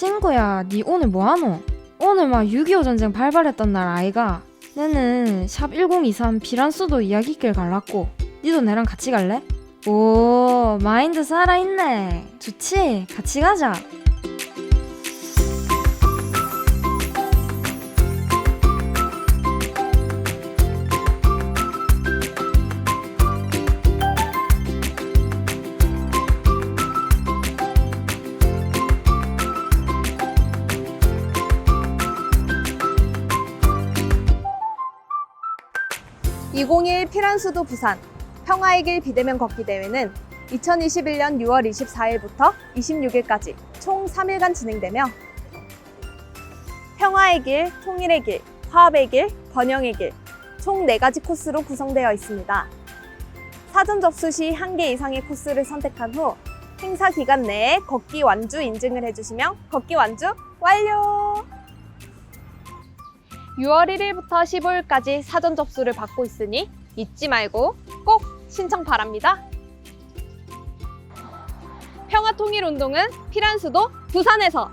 친구야, 니 오늘 뭐하노? 오늘 막 6.25 전쟁 발발했던 날 아이가? 내는 샵 1023 비란수도 이야기길 갈랐고 니도 내랑 같이 갈래? 오 마인드 살아있네 좋지 같이 가자 (2021) 피란수도 부산 평화의 길 비대면 걷기 대회는 2021년 6월 24일부터 26일까지 총 3일간 진행되며 평화의 길, 통일의 길, 화합의 길, 번영의 길, 총 4가지 코스로 구성되어 있습니다. 사전 접수 시한개 이상의 코스를 선택한 후 행사 기간 내에 걷기 완주 인증을 해주시면 걷기 완주 완료! 6월 1일부터 15일까지 사전 접수를 받고 있으니 잊지 말고 꼭 신청 바랍니다. 평화통일운동은 피란수도 부산에서